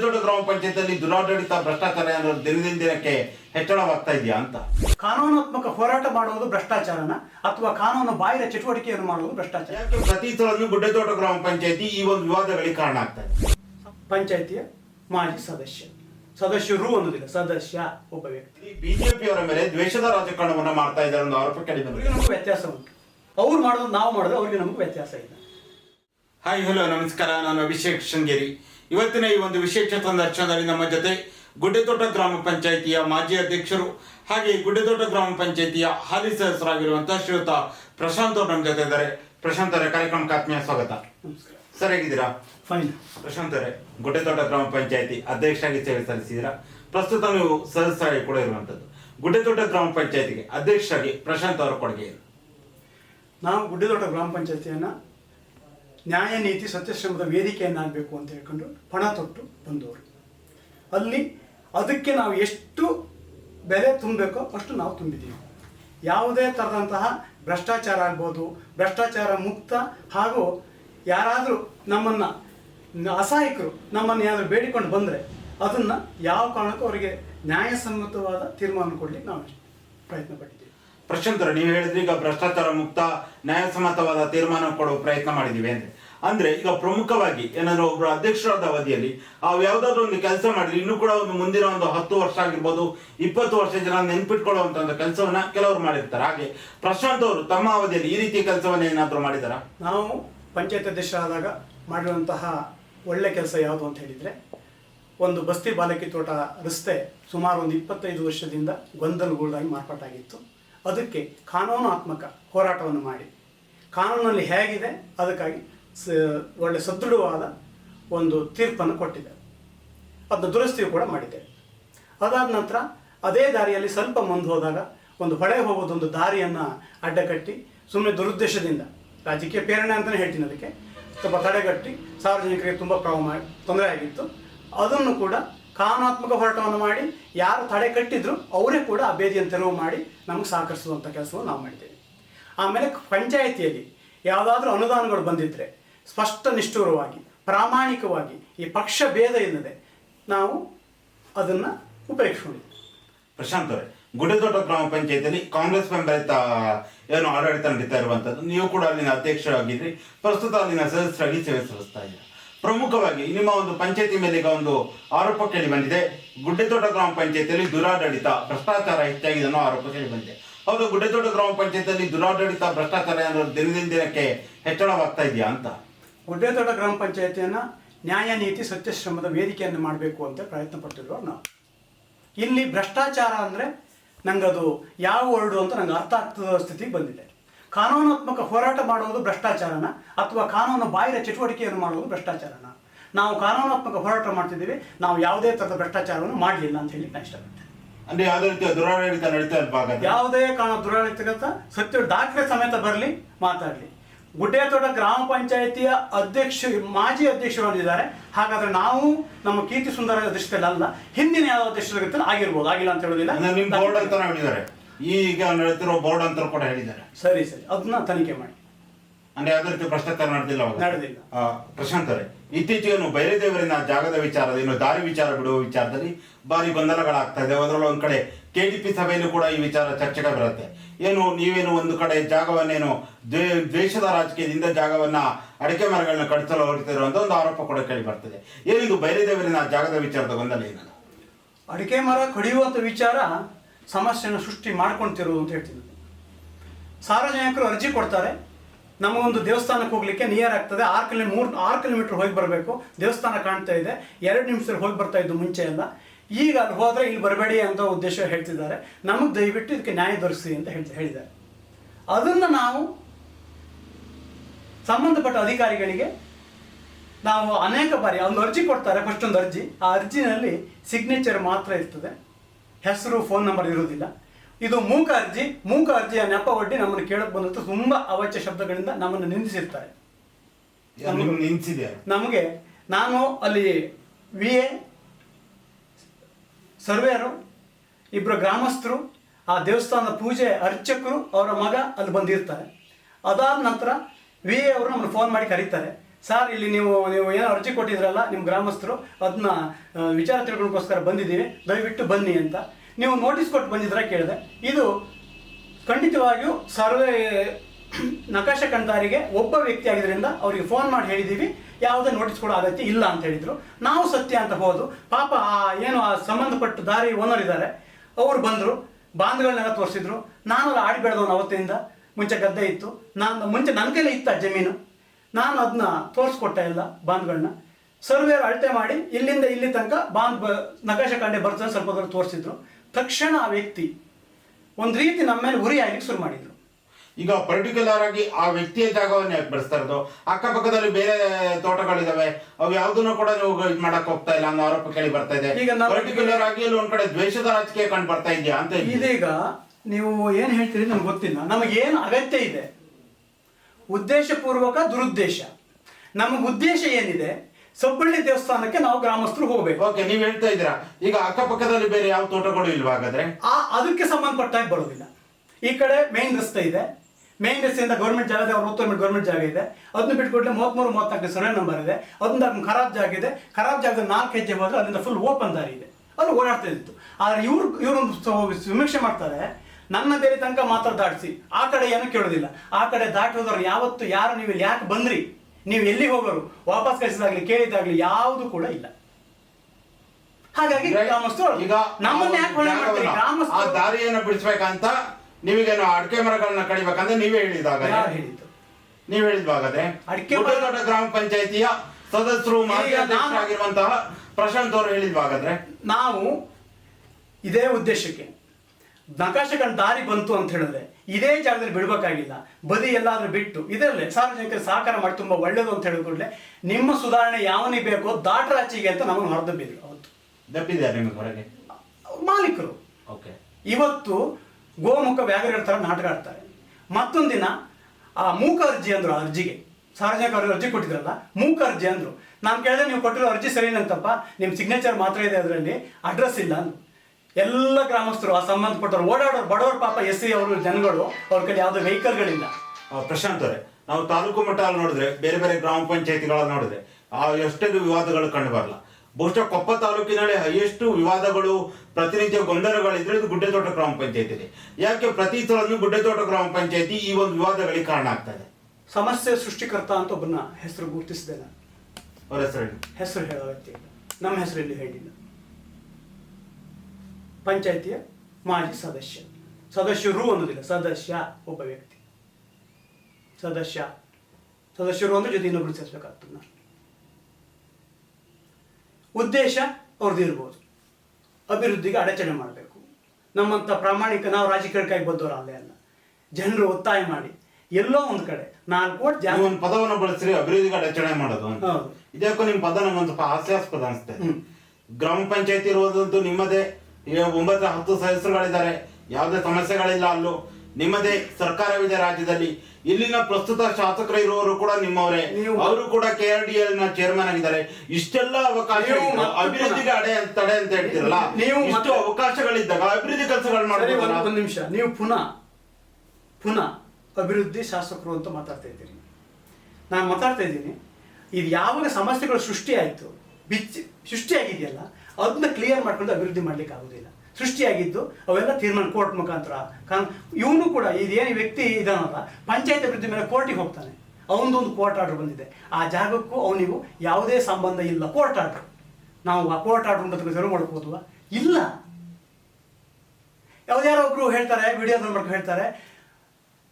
ಗುಡ್ಡೆತೋಟ ಗ್ರಾಮ ಪಂಚಾಯತಿಯಲ್ಲಿ ದುರಾಡಳಿತ ಭ್ರಷ್ಟಾಚಾರ ಅನ್ನೋದು ದಿನದಿಂದ ದಿನಕ್ಕೆ ಹೆಚ್ಚಳವಾಗ್ತಾ ಇದೆಯಾ ಅಂತ? ಕಾನೂನಾತ್ಮಕ ಹೋರಾಟ ಮಾಡುವುದು ಭ್ರಷ್ಟಾಚಾರನ ಅಥವಾ ಕಾನೂನು ಬಾಹಿರ ಚಟುವಟಿಕೆಯನ್ನು ಮಾಡುವುದು ಭ್ರಷ್ಟಾಚಾರ? ಯಾಕೆ ಪ್ರತಿ ಸಲನೂ ಗುಡ್ಡದೋಟ ಗ್ರಾಮ ಪಂಚಾಯತಿ ಈ ಒಂದು ವಿವಾದಗಳಿಗೆ ಕಾರಣ ಆಗ್ತಾ ಇದೆ? ಪಂಚಾಯತಿಯ ಮಾಜಿ ಸದಸ್ಯ. ಸದಸ್ಯರು ಅನ್ನೋದಿಲ್ಲ ಸದಸ್ಯ ಒಬ್ಬ ವ್ಯಕ್ತಿ. ಬಿಜೆಪಿಯವರ ಮೇಲೆ ದ್ವೇಷದ ರಾಜಕಾರಣವನ್ನು ಮಾಡ್ತಾ ಇದ್ದಾರೆ ಅನ್ನೋ ಆರೋಪ ಕೇಳಿ ಬಂದಿದೆ. ಅವರಿಗೆ ನಮಗೆ ವ್ಯತ್ಯಾಸ ಉಂಟು. ಅವ್ರು ಮಾಡೋದು ನಾವು ಮಾಡೋದು ಅವರಿಗೆ ನಮಗೆ ವ್ಯತ್ಯಾಸ ಇಲ್ಲ. ಹಾಯ್ ಹಲೋ ನಮಸ್ಕಾರ. ನಾನು ಅಭಿಷೇಕ್ ಶೃಂಗೇರಿ. ಇವತ್ತಿನ ಈ ಒಂದು ವಿಶೇಷ ಸಂದರ್ಶನದಲ್ಲಿ ನಮ್ಮ ಜೊತೆ ಗುಡ್ಡೆತೋಟ ಗ್ರಾಮ ಪಂಚಾಯಿತಿಯ ಮಾಜಿ ಅಧ್ಯಕ್ಷರು ಹಾಗೆ ಗುಡ್ಡೆತೋಟ ಗ್ರಾಮ ಪಂಚಾಯಿತಿಯ ಹಾಲಿ ಸದಸ್ಯರಾಗಿರುವಂತಹ ಶ್ರೀಯುತ ಪ್ರಶಾಂತ್ ಅವರು ನಮ್ಮ ಜೊತೆ ಇದ್ದಾರೆ. ಪ್ರಶಾಂತ್ ಅವರೇ ಕಾರ್ಯಕ್ರಮಕ್ಕೆ ಆತ್ಮೀಯ ಸ್ವಾಗತ. ನಮಸ್ಕಾರ. ಸರ್ ಹೇಗಿದ್ದೀರಾ? ಫೈನ್ ಪ್ರಶಾಂತ್ ಅವರೇ ಗುಡ್ಡೆತೋಟ ಗ್ರಾಮ ಪಂಚಾಯಿತಿ ಅಧ್ಯಕ್ಷರಾಗಿ ಸೇವೆ ಸಲ್ಲಿಸಿದ್ದೀರಾ? ಪ್ರಸ್ತುತ ನೀವು ಸದಸ್ಯರಾಗಿ ಕೂಡ ಇರುವಂತದ್ದು. ಗುಡ್ಡೆತೋಟ ಗ್ರಾಮ ಪಂಚಾಯಿತಿಗೆ ಅಧ್ಯಕ್ಷರಾಗಿ ಪ್ರಶಾಂತ್ ಅವರ ಕೊಡುಗೆ ನಾವು ಗುಡ್ಡೆತೋಟ ಗ್ರಾಮ ಪಂಚಾಯತಿಯನ್ನು ನ್ಯಾಯ ನೀತಿ ಸತ್ಯಶ್ರಮದ ವೇದಿಕೆಯನ್ನಾಗಬೇಕು ಅಂತ ಹೇಳ್ಕೊಂಡು ಪಣ ತೊಟ್ಟು ಬಂದವರು. ಅಲ್ಲಿ ಅದಕ್ಕೆ ನಾವು ಎಷ್ಟು ಬೆಲೆ ತುಂಬಬೇಕೋ ಅಷ್ಟು ನಾವು ತುಂಬಿದ್ದೀವಿ. ಯಾವುದೇ ಥರದಂತಹ ಭ್ರಷ್ಟಾಚಾರ ಆಗ್ಬೋದು, ಭ್ರಷ್ಟಾಚಾರ ಮುಕ್ತ ಹಾಗೂ ಯಾರಾದರೂ ನಮ್ಮನ್ನು ಅಸಹಾಯಕರು ನಮ್ಮನ್ನು ಯಾರು ಬೇಡಿಕೊಂಡು ಬಂದರೆ ಅದನ್ನು ಯಾವ ಕಾರಣಕ್ಕೂ ಅವರಿಗೆ ನ್ಯಾಯಸಮ್ಮತವಾದ ತೀರ್ಮಾನ ಕೊಡಲಿಕ್ಕೆ ನಾವು ಪ್ರಯತ್ನ ಪಟ್ಟಿದ್ದೀವಿ. ಪ್ರಶಾಂತರ, ನೀವು ಹೇಳಿದ್ರೆ ಈಗ ಭ್ರಷ್ಟಾಚಾರ ಮುಕ್ತ, ನ್ಯಾಯಸಮ್ಮತವಾದ ತೀರ್ಮಾನ ಕೊಡುವ ಪ್ರಯತ್ನ ಮಾಡಿದ್ದೀವಿ ಅಂದ್ರೆ. ಅಂದ್ರೆ ಈಗ ಪ್ರಮುಖವಾಗಿ ಏನಾದ್ರು ಒಬ್ರು ಅಧ್ಯಕ್ಷರಾದ ಅವಧಿಯಲ್ಲಿ ಅವ್ ಯಾವ್ದಾದ್ರು ಒಂದು ಕೆಲಸ ಮಾಡಿದ್ರೆ ಇನ್ನೂ ಕೂಡ ಒಂದು ಮುಂದಿನ ಒಂದು ಹತ್ತು ವರ್ಷ ಆಗಿರ್ಬೋದು, ಇಪ್ಪತ್ತು ವರ್ಷ ಜನ ನೆನ್ಪಿಟ್ಕೊಳ್ಳುವಂತ ಒಂದು ಕೆಲಸವನ್ನ ಕೆಲವರು ಮಾಡಿರ್ತಾರೆ. ಹಾಗೆ ಪ್ರಶಾಂತ್ ಅವರು ತಮ್ಮ ಅವಧಿಯಲ್ಲಿ ಈ ರೀತಿಯ ಕೆಲಸವನ್ನ ಏನಾದ್ರು ಮಾಡಿದಾರ? ನಾವು ಪಂಚಾಯತ್ ಅಧ್ಯಕ್ಷರಾದಾಗ ಮಾಡಿರುವಂತಹ ಒಳ್ಳೆ ಕೆಲಸ ಯಾವುದು ಅಂತ ಹೇಳಿದ್ರೆ, ಒಂದು ಬಸ್ತಿ ಬಾಲಕಿ ತೋಟ ರಸ್ತೆ ಸುಮಾರು ಒಂದು ಇಪ್ಪತ್ತೈದು ವರ್ಷದಿಂದ ಗೊಂದಲಗೊಳ್ಳಾಗಿ ಮಾರ್ಪಾಟಾಗಿತ್ತು. ಅದಕ್ಕೆ ಕಾನೂನಾತ್ಮಕ ಹೋರಾಟವನ್ನು ಮಾಡಿ. ಕಾನೂನಲ್ಲಿ ಹೇಗಿದೆ, ಅದಕ್ಕಾಗಿ ಸ, ಒಳ್ಳೆ ಸದೃಢವಾದ ಒಂದು ತೀರ್ಪನ್ನು ಕೊಟ್ಟಿದೆ. ಅದನ್ನ ದುರಸ್ತಿಯು ಕೂಡ ಮಾಡಿದೆ. ಅದಾದ ನಂತರ ಅದೇ ದಾರಿಯಲ್ಲಿ ಸ್ವಲ್ಪ ಮುಂದೆ ಹೋದಾಗ ಒಂದು ಹೊಳೆ ಹೋಗೋದೊಂದು ದಾರಿಯನ್ನು ಅಡ್ಡಕಟ್ಟಿ ಸುಮ್ಮನೆ ದುರುದ್ದೇಶದಿಂದ, ರಾಜಕೀಯ ಪ್ರೇರಣೆ ಅಂತಲೇ ಹೇಳ್ತೀನಿ ಅದಕ್ಕೆ, ಸ್ವಲ್ಪ ತಡೆಗಟ್ಟಿ ಸಾರ್ವಜನಿಕರಿಗೆ ತುಂಬ ಪ್ರಾಬ್ಲಮ್ ತೊಂದರೆ ಆಗಿತ್ತು. ಅದನ್ನು ಕೂಡ ಕಾನೂನಾತ್ಮಕ ಹೋರಾಟವನ್ನು ಮಾಡಿ, ಯಾರು ತಡೆ ಕಟ್ಟಿದ್ರು ಅವರೇ ಕೂಡ ಆ ಬೇದಿಯನ್ನು ತೆರವು ಮಾಡಿ ನಮಗೆ ಸಹಕರಿಸುವಂಥ ಕೆಲಸವನ್ನು ನಾವು ಮಾಡಿದ್ದೇವೆ. ಆಮೇಲೆ ಪಂಚಾಯಿತಿಯಲ್ಲಿ ಯಾವುದಾದ್ರೂ ಅನುದಾನಗಳು ಬಂದಿದ್ದರೆ ಸ್ಪಷ್ಟ ನಿಷ್ಠುರವಾಗಿ, ಪ್ರಾಮಾಣಿಕವಾಗಿ ಈ ಪಕ್ಷ ಭೇದ ಇಲ್ಲದೆ ನಾವು ಅದನ್ನು ಉಪಯೋಗಿಸ್ಕೊಂಡಿದ್ದೀವಿ ಪ್ರಶಾಂತ್ ಅವರೇ ಗ್ರಾಮ ಪಂಚಾಯತಿಯಲ್ಲಿ ಕಾಂಗ್ರೆಸ್ ಬೆಂಬಲಿತ, ಏನು ಆಡಳಿತ ನಡೀತಾ ಇರುವಂತದ್ದು, ನೀವು ಕೂಡ ಅಲ್ಲಿನ ಅಧ್ಯಕ್ಷರಾಗಿದ್ರಿ, ಪ್ರಸ್ತುತ ಅಲ್ಲಿನ ಸದಸ್ಯರಾಗಿ ಸೇವೆ ಸಲ್ಲಿಸ್ತಾ ಇದ್ದೀರಾ? ಪ್ರಮುಖವಾಗಿ, ನಿಮ್ಮ ಒಂದು ಪಂಚಾಯತಿ ಮೇಲೆ ಈಗ ಒಂದು ಆರೋಪ ಕೇಳಿ ಬಂದಿದೆ. ಗುಡ್ಡೆದೊಡ್ಡ ಗ್ರಾಮ ಪಂಚಾಯತಿಯಲ್ಲಿ ದುರಾಡಳಿತ, ಭ್ರಷ್ಟಾಚಾರ ಹೆಚ್ಚಾಗಿದೆ ಅನ್ನೋ ಆರೋಪ ಕೇಳಿ ಬಂದಿದೆ. ಹೌದು, ಗುಡ್ಡೆದೊಡ್ಡ ಗ್ರಾಮ ಪಂಚಾಯತಿಯಲ್ಲಿ ದುರಾಡಳಿತ, ಭ್ರಷ್ಟಾಚಾರ ದಿನದಿಂದ ದಿನಕ್ಕೆ ಹೆಚ್ಚಳವಾಗ್ತಾ ಇದೆಯಾ ಅಂತ. ಗುಡ್ಡೇತೋಟ ಗ್ರಾಮ ಪಂಚಾಯತಿಯನ್ನು ನ್ಯಾಯ ನೀತಿ ಸತ್ಯಶ್ರಮದ ವೇದಿಕೆಯನ್ನು ಮಾಡಬೇಕು ಅಂತ ಪ್ರಯತ್ನ ಪಟ್ಟಿರುವ ನಾವು. ಇಲ್ಲಿ ಭ್ರಷ್ಟಾಚಾರ ಅಂದರೆ ಅದು ಯಾವ ವರ್ಡು ಅಂತ ನಂಗೆ ಅರ್ಥ ಆಗ್ತದ ಸ್ಥಿತಿಗೆ ಬಂದಿದೆ. ಕಾನೂನಾತ್ಮಕ ಹೋರಾಟ ಮಾಡುವುದು ಭ್ರಷ್ಟಾಚಾರನ ಅಥವಾ ಕಾನೂನು ಬಾಹಿರ ಚಟುವಟಿಕೆಯನ್ನು ಮಾಡುವುದು ಭ್ರಷ್ಟಾಚಾರನ. ನಾವು ಕಾನೂನಾತ್ಮಕ ಹೋರಾಟ ಮಾಡ್ತಿದ್ದೀವಿ ನಾವು ಯಾವುದೇ ಥರದ ಭ್ರಷ್ಟಾಚಾರವನ್ನು ಮಾಡಲಿಲ್ಲ ಅಂತ ಹೇಳಿ ನಾನು ಇಷ್ಟಪಡ್ತೇನೆ. ಅಂದ್ರೆ ಯಾವುದೇ ರೀತಿಯ ದುರಾಡಳಿತ ನಡೀತಾ ಯಾವುದೇ ಕಾರಣ ದುರಾಡಳಿತ ಸತ್ಯ ದಾಖಲೆ ಸಮೇತ ಬರಲಿ ಮಾತಾಡಲಿ. ಗುಡ್ಡೇತೋಟ ಗ್ರಾಮ ಪಂಚಾಯಿತಿಯ ಅಧ್ಯಕ್ಷ ಮಾಜಿ ಅಧ್ಯಕ್ಷರು ಅಂದಿದ್ದಾರೆ ಹಾಗಾದ್ರೆ ನಾವು ನಮ್ಮ ಕೀರ್ತಿ ಸುಂದರ ದೃಷ್ಟಿಯಲ್ಲಿ ಅಲ್ಲ ಹಿಂದಿನ ಯಾವ ಅಧ್ಯಕ್ಷರಾಗಿರ್ತಾರೆ ಆಗಿರ್ಬೋದು. ಆಗಿಲ್ಲ ಅಂತ ಹೇಳೋದಿಲ್ಲ. ಅಂದ್ರೆ ನಿಮ್ ಬೋರ್ಡ್ ಅಂತ ಹೇಳಿದ್ದಾರೆ. ಈಗ ನಡೀತಿರೋ ಬೋರ್ಡ್ ಅಂತ ಕೂಡ ಹೇಳಿದ್ದಾರೆ. ಸರಿ ಸರಿ. ಅದನ್ನ ತನಿಖೆ ಮಾಡಿ. ಅಂದ್ರೆ ಯಾವುದೇ ರೀತಿ ಭ್ರಷ್ಟಾಚಾರ ನಡೆದಿಲ್ಲ? ನಡೆದಿಲ್ಲ. ಆ, ಪ್ರಶಾಂತ್ ಅವರೇ ಇತ್ತೀಚೆಗೆ ಏನು ಬೈರೇದೇವರಿನ ಜಾಗದ ವಿಚಾರದ ಇನ್ನು ದಾರಿ ವಿಚಾರ ಬಿಡುವ ವಿಚಾರದಲ್ಲಿ ಭಾರಿ ಗೊಂದಲಗಳಾಗ್ತಾ ಇದೆ. ಅದರಲ್ಲೂ ಒಂದ್ ಕಡೆ ಕೆಡಿಪಿ ಸಭೆಯಲ್ಲೂ ಕೂಡ ಈ ವಿಚಾರ ಚರ್ಚೆಗೆ ಬರುತ್ತೆ. ಏನು, ನೀವೇನು ಒಂದು ಕಡೆ ಜಾಗವನ್ನೇನು ದ್ವೇ- ದ್ವೇಷದ ರಾಜಕೀಯದಿಂದ ಜಾಗವನ್ನ ಅಡಿಕೆ ಮರಗಳನ್ನ ಕಡಿಸಲು ಹೊರಟಿರುವಂತ ಒಂದು ಆರೋಪ ಕೂಡ ಕೇಳಿ ಬರ್ತದೆ. ಏನಿದು ಬೈರೇದೇವರಿನ ಜಾಗದ ವಿಚಾರದ ಗೊಂದಲ ಏನದು? ಅಡಿಕೆ ಮರ ಕಡಿಯುವಂಥ ವಿಚಾರ ಸಮಸ್ಯೆಯನ್ನು ಸೃಷ್ಟಿ ಮಾಡ್ಕೊಳ್ತಿರೋದು ಅಂತ ಹೇಳ್ತಿದ್ರು. ಸಾರ್ವಜನಿಕರು ಅರ್ಜಿ ಕೊಡ್ತಾರೆ. ನಮಗೊಂದು ದೇವಸ್ಥಾನಕ್ಕೆ ಹೋಗ್ಲಿಕ್ಕೆ ನಿಯರ್ ಆಗ್ತದೆ. ಆರು ಕಿಲೋ ಮೂರು, ಆರು ಕಿಲೋಮೀಟರ್ ಹೋಗಿ ಬರಬೇಕು. ದೇವಸ್ಥಾನ ಕಾಣ್ತಾ ಇದೆ. ಎರಡು ನಿಮಿಷದಲ್ಲಿ ಹೋಗಿ ಬರ್ತಾ ಇದ್ದು ಮುಂಚೆ ಎಲ್ಲ ಈಗ ಅಲ್ಲಿ ಹೋದರೆ ಇಲ್ಲಿ ಬರಬೇಡಿ ಅಂತ ಉದ್ದೇಶ ಹೇಳ್ತಿದ್ದಾರೆ. ನಮಗೆ ದಯವಿಟ್ಟು ಇದಕ್ಕೆ ನ್ಯಾಯ ದೊರಕಿಸಿ ಅಂತ ಹೇಳಿ ಹೇಳಿದ್ದಾರೆ. ಅದನ್ನು ನಾವು ಸಂಬಂಧಪಟ್ಟ ಅಧಿಕಾರಿಗಳಿಗೆ ನಾವು ಅನೇಕ ಬಾರಿ ಒಂದು ಅರ್ಜಿ ಕೊಡ್ತಾರೆ ಫಸ್ಟ್ ಒಂದು ಅರ್ಜಿ. ಆ ಅರ್ಜಿನಲ್ಲಿ ಸಿಗ್ನೇಚರ್ ಮಾತ್ರ ಇರ್ತದೆ. ಹೆಸರು ಫೋನ್ ನಂಬರ್ ಇರುವುದಿಲ್ಲ. ಇದು ಮೂಕ ಅರ್ಜಿ. ಮೂಕ ಅರ್ಜಿಯ ನೆಪ ಒಡ್ಡಿ ನಮ್ಮನ್ನು ಕೇಳಕ್ಕೆ ಬಂದಂತ ತುಂಬ ಅವಾಚ್ಯ ಶಬ್ದಗಳಿಂದ ನಮ್ಮನ್ನು ನಿಂದಿಸಿರ್ತಾರೆ. ನಮಗೆ ನಾನು ಅಲ್ಲಿ ವಿ ಎ ಸರ್ವೇರು ಇಬ್ಬರು ಗ್ರಾಮಸ್ಥರು, ಆ ದೇವಸ್ಥಾನದ ಪೂಜೆ ಅರ್ಚಕರು ಅವರ ಮಗ ಅಲ್ಲಿ ಬಂದಿರ್ತಾರೆ. ಅದಾದ ನಂತರ ವಿ ಎ ಅವರು ನಮ್ಮನ್ನು ಫೋನ್ ಮಾಡಿ ಕರೀತಾರೆ. ಸರ್, ಇಲ್ಲಿ ನೀವು ನೀವು ಏನೋ ಅರ್ಜಿ ಕೊಟ್ಟಿದ್ರಲ್ಲ ನಿಮ್ಮ ಗ್ರಾಮಸ್ಥರು ಅದನ್ನ ವಿಚಾರ ತಿಳ್ಕೊಳ್ಳೋಕ್ಕೋಸ್ಕರ ಬಂದಿದ್ದೀವಿ, ದಯವಿಟ್ಟು ಬನ್ನಿ ಅಂತ. ನೀವು ನೋಟಿಸ್ ಕೊಟ್ಟು ಬಂದಿದ್ರ ಕೇಳಿದೆ. ಇದು ಖಂಡಿತವಾಗಿಯೂ ಸರ್ವೇ ನಕಾಶ ಕಂಠಾರಿಗೆ ಒಬ್ಬ ವ್ಯಕ್ತಿ ಆಗಿದ್ದರಿಂದ ಅವರಿಗೆ ಫೋನ್ ಮಾಡಿ ಹೇಳಿದ್ದೀವಿ. ಯಾವುದೇ ನೋಟಿಸ್ ಕೊಡೋ ಅಗತ್ಯ ಇಲ್ಲ ಅಂತ ಹೇಳಿದ್ರು. ನಾವು ಸತ್ಯ ಅಂತ ಹೋದು, ಪಾಪ ಆ ಏನು ಆ ಸಂಬಂಧಪಟ್ಟ ದಾರಿ ಓನರ್ ಇದ್ದಾರೆ, ಅವರು ಬಂದರು, ಬಾಂಧಗಳನ್ನೆಲ್ಲ ತೋರಿಸಿದ್ರು. ನಾನು ಆಡಿ ಬೆಳೆದವನು ಅವತ್ತಿನಿಂದ ಮುಂಚೆ ಗದ್ದೆ ಇತ್ತು. ನಾನು ಮುಂಚೆ ನನ್ನ ಕೈಲಿ ಇತ್ತು ಜಮೀನು. ನಾನು ಅದನ್ನ ತೋರಿಸ್ಕೊಟ್ಟೆ ಎಲ್ಲ ಬಾಂಧಗಳನ್ನ. ಸರ್ವೇರ್ ಅಳತೆ ಮಾಡಿ, ಇಲ್ಲಿಂದ ಇಲ್ಲಿ ತನಕ ಬಾಂಧ್ ನಕಾಶ ಕಂಡೆ ಬರ್ತದೆ, ಸ್ವಲ್ಪ ದೂರ ತೋರಿಸಿದ್ರು. ತಕ್ಷಣ ಆ ವ್ಯಕ್ತಿ ಒಂದು ರೀತಿ ನಮ್ಮ ಮೇಲೆ ಆಗ್ಲಿಕ್ಕೆ ಶುರು ಮಾಡಿದ್ರು. ಈಗ ಪರ್ಟಿಕ್ಯುಲರ್ ಆಗಿ ಆ ವ್ಯಕ್ತಿಯ ಜಾಗವನ್ನು ಯಾಕೆ ಬಳಸ್ತಾ ಇರೋದು. ಅಕ್ಕಪಕ್ಕದಲ್ಲಿ ಬೇರೆ ತೋಟಗಳಿದಾವೆ. ಅವು ಯಾವ್ದನ್ನು ಕೂಡ ನೀವು ಇದು ಮಾಡಕ್ ಹೋಗ್ತಾ ಇಲ್ಲ ಅನ್ನೋ ಆರೋಪ ಕೇಳಿ ಬರ್ತಾ ಇದೆ. ಈಗ ನಾವು- ಪರ್ಟಿಕ್ಯುಲರ್ ಆಗಿ ಅಲ್ಲಿ ಒಂದ್ ಕಡೆ ದ್ವೇಷದ ರಾಜಕೀಯ ಕಂಡು ಬರ್ತಾ ಇದೆಯಾ ಅಂತ ಇದೀಗ ನೀವು ಏನು ಹೇಳ್ತೀರಿ ನಮ್ಗೆ ಗೊತ್ತಿಲ್ಲ. ನಮಗೆ ಏನು ಅಗತ್ಯ ಇದೆ? ಉದ್ದೇಶಪೂರ್ವಕ ದುರುದ್ದೇಶ. ನಮಗೆ ಉದ್ದೇಶ ಏನಿದೆ? ಸಬ್ಬಳ್ಳಿ ದೇವಸ್ಥಾನಕ್ಕೆ ನಾವು ಗ್ರಾಮಸ್ಥರು ಹೋಗಬೇಕು. ಓಕೆ ನೀವು ಹೇಳ್ತಾ ಇದ್ದೀರಾ? ಈಗ ಅಕ್ಕಪಕ್ಕದಲ್ಲಿ ಬೇರೆ ಯಾವ ತೋಟಗಳು ಇಲ್ವಾ ಹಾಗಾದ್ರೆ ಆ ಅದಕ್ಕೆ ಸಂಬಂಧಪಟ್ಟಾಗಿ ಬರೋದಿಲ್ಲ. ಈ ಕಡೆ ಮೇನ್ ರಸ್ತೆ ಇದೆ. ಮೇನ್ ರಸ್ತೆಯಿಂದ ಗೌರ್ಮೆಂಟ್ ಜಾಗ ಇದೆ ಅರವತ್ತು ಗೌರ್ಮೆಂಟ್ ಜಾಗ ಇದೆ. ಅದನ್ನ ಬಿಟ್ಕೊಟ್ರೆ ಮೂವತ್ತ್ಮೂರು ಮೂವತ್ನಾಲ್ಕು ಸರ್ವೆ ನಂಬರ್ ಇದೆ. ಅದನ್ನ ಖರಾಬ್ ಜಾಗ ಇದೆ. ಖರಾಬ್ ಜಾಗದ ನಾಲ್ಕು ಹೆಜ್ಜೆ ಹೋದ್ರೆ ಅದರಿಂದ ಫುಲ್ ಓಪನ್ ದಾರಿ ಇದೆ. ಅದು ಓಡಾಡ್ತಾ ಇತ್ತು ಆದರೆ ಇವ್ರು ಇವ್ರೊಂದು ವಿಮರ್ಶೆ ಮಾಡ್ತಾರೆ ನನ್ನ ಬೇರೆ ತನಕ ಮಾತ್ರ ದಾಟಿಸಿ. ಆ ಕಡೆ ಏನು ಕೇಳೋದಿಲ್ಲ. ಆ ಕಡೆ ದಾಟಿ ಹೋದವ್ರು ಯಾವತ್ತು ಯಾರು ನೀವು ಇಲ್ಲಿ ಯಾಕೆ ಬಂದ್ರಿ? ನೀವು ಎಲ್ಲಿ ಹೋಗೋರು? ವಾಪಸ್ ಕಳಿಸಿದಾಗ್ಲಿ ಕೇಳಿದಾಗ್ಲಿ ಯಾವುದು ಕೂಡ ಇಲ್ಲ. ಹಾಗಾಗಿ ಗ್ರಾಮಸ್ಥರು ಈಗ ನಮ್ಮನ್ನ ಯಾಕೆ ಗ್ರಾಮಸ್ಥರು ದಾರಿಯನ್ನು ಬಿಡಿಸ್ಬೇಕಂತ ನೀವೀಗೇನು ಅಡಿಕೆ ಮರಗಳನ್ನ ಕಡಿಬೇಕಂದ್ರೆ ನೀವೇ ಹೇಳಿದಾಗ ನೀವ್ ಹೇಳಿದ್ವಾಗದೆ ಹಾಗಾದ್ರೆ ಅಡಿಕೆ ಮರ- ದೊಡ್ಡ ಗ್ರಾಮ ಪಂಚಾಯತಿಯ ಸದಸ್ಯರು ಮಾಜಿ ಅಧ್ಯಕ್ಷರಾಗಿರುವಂತಹ ಪ್ರಶಾಂತ್ ಅವರು ಹೇಳಿದ್ವಾಗಾದ್ರೆ ನಾವು ಇದೇ ಉದ್ದೇಶಕ್ಕೆ ನಕಾಶಕನ ದಾರಿ ಬಂತು ಅಂತ ಹೇಳಿದ್ರೆ ಇದೇ ಜಾಗದಲ್ಲಿ ಬಿಡಬೇಕಾಗಿಲ್ಲ. ಬದಿ ಎಲ್ಲಾದ್ರೂ ಬಿಟ್ಟು ಇದರಲ್ಲಿ ಸಾರ್ವಜನಿಕರು ಸಹಕಾರ ಮಾಡಿ ತುಂಬಾ ಒಳ್ಳೇದು ಅಂತ ಹೇಳಿದ ಕೂಡಲೇ ನಿಮ್ಮ ಸುಧಾರಣೆ ಯಾವನಿಗೆ ಬೇಕೋ ದಾಟರಾಚಿಗೆ ಅಂತ ನಮಗೆ ಹೊರದಬ್ಬಿದ್ರು. ಅವತ್ತು ಹೊರಗೆ? ಮಾಲೀಕರು. ಓಕೆ. ಇವತ್ತು ಗೋಮುಖ ವ್ಯಾಘ್ರ ಥರ ನಾಟಕ ಆಡ್ತಾರೆ. ಮತ್ತೊಂದು ದಿನ ಆ ಮೂಕ ಅರ್ಜಿ ಅಂದರು ಆ ಅರ್ಜಿಗೆ. ಸಾರ್ವಜನಿಕರು ಅರ್ಜಿ ಕೊಟ್ಟಿದ್ರಲ್ಲ, ಮೂಕ ಅರ್ಜಿ ಅಂದರು. ನಾನು ಕೇಳಿದೆ, ನೀವು ಕೊಟ್ಟಿರೋ ಅರ್ಜಿ ಸರಿ ಅಂತಪ್ಪ ನಿಮ್ಮ ಸಿಗ್ನೇಚರ್ ಮಾತ್ರ ಇದೆ ಅದರಲ್ಲಿ ಅಡ್ರೆಸ್ ಇಲ್ಲ ಅಂದರು. ಎಲ್ಲ ಗ್ರಾಮಸ್ಥರು ಆ ಸಂಬಂಧಪಟ್ಟವ್ರು ಓಡಾಡೋರು, ಬಡವರು ಪಾಪ ಎಸ್ ಸಿ ಅವರು, ಜನಗಳು, ಅವ್ರ ಕಡೆ ಯಾವುದೇ ವೆಹಿಕಲ್ಗಳಿಲ್ಲ ಪ್ರಶಾಂತ್ ಅವರೇ, ನಾವು ತಾಲೂಕು ಮಟ್ಟ ನೋಡಿದ್ರೆ, ಬೇರೆ ಬೇರೆ ಗ್ರಾಮ ಪಂಚಾಯತಿಗಳಲ್ಲಿ ನೋಡಿದ್ರೆ, ಆ ಎಷ್ಟೇ ವಿವಾದಗಳು ಕಂಡು ಬರಲ್ಲ. ಬಹುಶಃ ಕೊಪ್ಪ ತಾಲೂಕಿನಲ್ಲಿ ಹೈಯೆಸ್ಟ್ ವಿವಾದಗಳು ಪ್ರತಿನಿತ್ಯ ಗೊಂದಲಗಳಿದ್ರೆ ಇದು ಗುಡ್ಡೆತೋಟ ಗ್ರಾಮ ಪಂಚಾಯತಿ ಯಾಕೆ ಪ್ರತಿ ಸಲನು ಗುಡ್ಡೆತೋಟ ಗ್ರಾಮ ಪಂಚಾಯತಿ ಈ ಒಂದು ವಿವಾದಗಳಿಗೆ ಕಾರಣ ಆಗ್ತದೆ ಸಮಸ್ಯೆ ಸೃಷ್ಟಿಕರ್ತ ಅಂತ ಒಬ್ಬನ ಹೆಸರು ಗುರುತಿಸಿದೆ ನಾನು. ಅವರ ಹೆಸರು ಹೆಸರು ಹೇಳೋ ವ್ಯಕ್ತಿ ನಮ್ಮ ಹೆಸರಲ್ಲಿ ಹೇಳಿಲ್ಲ. ಪಂಚಾಯತಿಯ ಮಾಜಿ ಸದಸ್ಯ. ಸದಸ್ಯರು ಅನ್ನೋದಿಲ್ಲ ಸದಸ್ಯ ಒಬ್ಬ ವ್ಯಕ್ತಿ. ಸದಸ್ಯ. ಸದಸ್ಯರು ಅಂದ್ರೆ ಜೊತೆ ಇನ್ನೊಬ್ರು ಸೇರಿಸ್ಬೇಕಾಗ್ತದೆ ನಾನು. ಉದ್ದೇಶ ಅವ್ರದ್ದು ಇರ್ಬೋದು. ಅಭಿವೃದ್ಧಿಗೆ ಅಡಚಣೆ ಮಾಡಬೇಕು. ನಮ್ಮಂಥ ಪ್ರಾಮಾಣಿಕ ನಾವು ರಾಜಕೀಯಕ್ಕಾಗಿ ಬಂದವರು ಅಲ್ಲೇ ಅಲ್ಲ. ಜನರು ಒತ್ತಾಯ ಮಾಡಿ. ಎಲ್ಲೋ ಒಂದು ಕಡೆ ನಾಲ್ಕು ಕೋಟಿ ಜನ ಒಂದು ಪದವನ್ನು ಬಳಸ್ರಿ ಅಭಿವೃದ್ಧಿಗೆ ಅಡಚಣೆ ಮಾಡೋದು ಅಂತ. ಹೌದು. ಇದ್ಯಾಕೋ ನಿಮ್ ಪದ ನಮ್ಗೆ ಒಂದು ಸ್ವಲ್ಪ ಹಾಸ್ಯಾಸ್ಪದ ಅನಿಸುತ್ತೆ. ಗ್ರಾಮ ಪಂಚಾಯತಿ ಇರುವುದಂತೂ ನಿಮ್ಮದೇ ಈಗ ಒಂಬತ್ತು ಹತ್ತು ಸದಸ್ಯರುಗಳಿದ್ದಾರೆ. ಯಾವುದೇ ಸಮಸ್ಯೆಗಳಿಲ್ಲ ಅಲ್ಲೂ. ನಿಮ್ಮದೇ ಸರ್ಕಾರವಿದೆ ರಾಜ್ಯದಲ್ಲಿ. ಇಲ್ಲಿನ ಪ್ರಸ್ತುತ ಶಾಸಕರು ಇರುವವರು ಕೂಡ ನಿಮ್ಮವರೇ. ಅವರು ಕೂಡ ಕೆ ಆರ್ ಡಿ ಎಲ್ನ ಚೇರ್ಮನ್ ಆಗಿದ್ದಾರೆ. ಇಷ್ಟೆಲ್ಲ ಅವಕಾಶ ಅಭಿವೃದ್ಧಿಗೆ ಅಡೆ ತಡೆ ಅಂತ ಹೇಳ್ತಿರಲ್ಲ? ನೀವು ಮತ್ತು ಅವಕಾಶಗಳಿದ್ದಾಗ ಅಭಿವೃದ್ಧಿ ಕೆಲಸಗಳು ಮಾಡಬಹುದು ಒಂದು ನಿಮಿಷ. ನೀವು ಪುನಃ ಪುನಃ ಅಭಿವೃದ್ಧಿ ಶಾಸಕರು ಅಂತ ಮಾತಾಡ್ತಾ ಇದ್ದೀರಿ ನಾನು ಮಾತಾಡ್ತಾ ಇದ್ದೀನಿ. ಇದು ಯಾವಾಗ ಸಮಸ್ಯೆಗಳು ಸೃಷ್ಟಿ ಆಯಿತು ಬಿಚ್ಚಿ ಸೃಷ್ಟಿಯಾಗಿದೆಯಲ್ಲ ಅದನ್ನ ಕ್ಲಿಯರ್ ಮಾಡ್ಕೊಂಡು ಅಭಿವೃದ್ಧಿ ಮಾಡ್ಲಿಕ್ಕೆ ಆಗೋದಿಲ್ಲ. ಸೃಷ್ಟಿಯಾಗಿದ್ದು ಅವೆಲ್ಲ ತೀರ್ಮಾನ ಕೋರ್ಟ್ ಮುಖಾಂತರ. ಇವನು ಕೂಡ ಇದೇನು ವ್ಯಕ್ತಿ ಇದಾನಲ್ಲ, ಪಂಚಾಯತ್ ಅಭಿವೃದ್ಧಿ ಮೇಲೆ ಕೋರ್ಟಿಗೆ ಹೋಗ್ತಾನೆ. ಅವನದೊಂದು ಕೋರ್ಟ್ ಆರ್ಡರ್ ಬಂದಿದೆ. ಆ ಜಾಗಕ್ಕೂ ಅವನಿಗೂ ಯಾವುದೇ ಸಂಬಂಧ ಇಲ್ಲ ಕೋರ್ಟ್ ಆರ್ಡರ್ ನಾವು ಆ ಕೋರ್ಟ್ ಆರ್ಡರ್ ಅಂತ ತೆರವು ಮಾಡ್ಬೋದು ಇಲ್ಲ. ಯಾವ್ದಾರೋ ಒಬ್ರು ಹೇಳ್ತಾರೆ, ವಿಡಿಯೋ ಮಾಡ್ಕೊಂಡು ಹೇಳ್ತಾರೆ,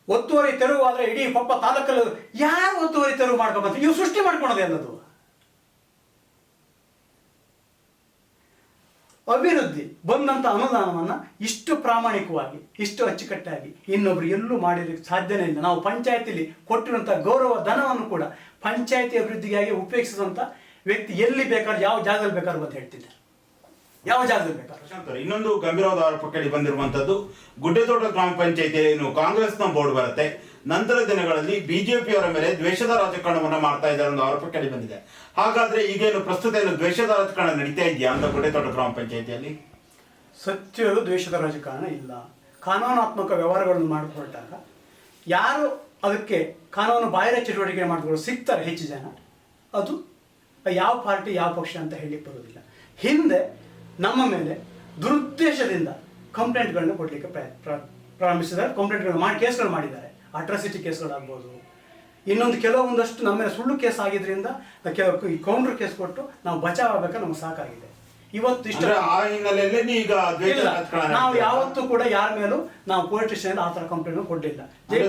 ಒತ್ತುವರಿ ತೆರವು ಆದ್ರೆ ಇಡೀ ಪಪ್ಪ ತಾಲೂಕಲ್ಲಿ ಯಾರು ಒತ್ತುವರಿ ತೆರವು ಮಾಡ್ಬೇಕಂತ ಇವು ಸೃಷ್ಟಿ ಮಾಡ್ಕೊಳೋದೇ ಅನ್ನೋದು ಅಭಿವೃದ್ಧಿ ಬಂದಂತ ಅನುದಾನವನ್ನ ಇಷ್ಟು ಪ್ರಾಮಾಣಿಕವಾಗಿ, ಇಷ್ಟು ಅಚ್ಚುಕಟ್ಟಾಗಿ ಇನ್ನೊಬ್ರು ಎಲ್ಲೂ ಮಾಡಿರಲಿಕ್ಕೆ ಸಾಧ್ಯನೇ ಇಲ್ಲ. ನಾವು ಪಂಚಾಯತಿಲಿ ಕೊಟ್ಟಿರುವಂಥ ಗೌರವ ಧನವನ್ನು ಕೂಡ ಪಂಚಾಯತಿ ಅಭಿವೃದ್ಧಿಗಾಗಿ ಉಪಯೋಗಿಸಿದಂಥ ವ್ಯಕ್ತಿ ಎಲ್ಲಿ ಬೇಕಾದ್ರೂ, ಯಾವ ಜಾಗದಲ್ಲಿ ಬೇಕಾದ್ರೂ ಅಂತ ಹೇಳ್ತಿದ್ದಾರೆ. ಯಾವ ಜಾಗದಲ್ಲಿ ಬೇಕಾದ್ರೂ. ಇನ್ನೊಂದು ಗಂಭೀರವಾದ ಆರೋಪ ಕೇಳಿ ಬಂದಿರುವಂತದ್ದು, ಗುಡ್ಡೆತೋಟ ಗ್ರಾಮ ಪಂಚಾಯತಿ ಏನು ಕಾಂಗ್ರೆಸ್ನ ಬೋರ್ಡ್ ಬರುತ್ತೆ. ನಂತರ ದಿನಗಳಲ್ಲಿ ಬಿಜೆಪಿಯವರ ಮೇಲೆ ದ್ವೇಷದ ರಾಜಕಾರಣವನ್ನ ಮಾಡ್ತಾ ಇದ್ದಾರೆ ಅನ್ನೋ ಆರೋಪ ಕೇಳಿ ಬಂದಿದೆ. ಹಾಗಾದ್ರೆ ಈಗೇನು ಪ್ರಸ್ತುತ ಏನು ದ್ವೇಷದ ರಾಜಕಾರಣ ನಡೀತಾ ಇದೆಯಾ ಅಂತ ದೊಡ್ಡ ಗ್ರಾಮ ಪಂಚಾಯತಿಯಲ್ಲಿ? ಸತ್ಯ ದ್ವೇಷದ ರಾಜಕಾರಣ ಇಲ್ಲ. ಕಾನೂನಾತ್ಮಕ ವ್ಯವಹಾರಗಳನ್ನು ಮಾಡಿಕೊಟ್ಟಾಗ ಯಾರು ಅದಕ್ಕೆ ಕಾನೂನು ಬಾಹಿರ ಚಟುವಟಿಕೆ ಮಾಡಿಕೊಂಡು ಸಿಗ್ತಾರೆ ಹೆಚ್ಚು ಜನ. ಅದು ಯಾವ ಪಾರ್ಟಿ ಯಾವ ಪಕ್ಷ ಅಂತ ಹೇಳಿ ಬರೋದಿಲ್ಲ ಹಿಂದೆ ನಮ್ಮ ಮೇಲೆ ದುರುದ್ದೇಶದಿಂದ ಕಂಪ್ಲೇಂಟ್ಗಳನ್ನ ಕೊಡಲಿಕ್ಕೆ ಪ್ರಾರಂಭಿಸಿದ್ದಾರೆ. ಕಂಪ್ಲೇಂಟ್ಗಳನ್ನ ಮಾಡಿ ಕೇಸ್ಗಳು ಮಾಡಿದ್ದಾರೆ. ಅಟ್ರಾಸಿಟಿ ಕೇಸ್ಗಳಾಗ್ಬೋದು ಇನ್ನೊಂದು ಕೆಲವೊಂದಷ್ಟು ನಮ್ಮ ಸುಳ್ಳು ಕೇಸ್ ಆಗಿದ್ರಿಂದ ಈ ಕೌಂಟರ್ ಕೇಸ್ ಕೊಟ್ಟು ನಾವು ಬಚಾವ್ ಆಗ್ಬೇಕಾದ್ರೆ ನಮ್ಗೆ ಸಾಕಾಗಿದೆ. ಇವತ್ತು ಇಷ್ಟ ಆ ಹಿನ್ನೆಲೆಯಲ್ಲಿ ನೀವು ಈಗ ನಾವು ಯಾವತ್ತೂ ಕೂಡ ಯಾರ ಮೇಲೂ ನಾವು ಪೊಲೀಸ್ ಸ್ಟೇಷನ್ ಆ ತರ ಕಂಪ್ಲೇಂಟ್ ಕೊಡಲಿಲ್ಲ.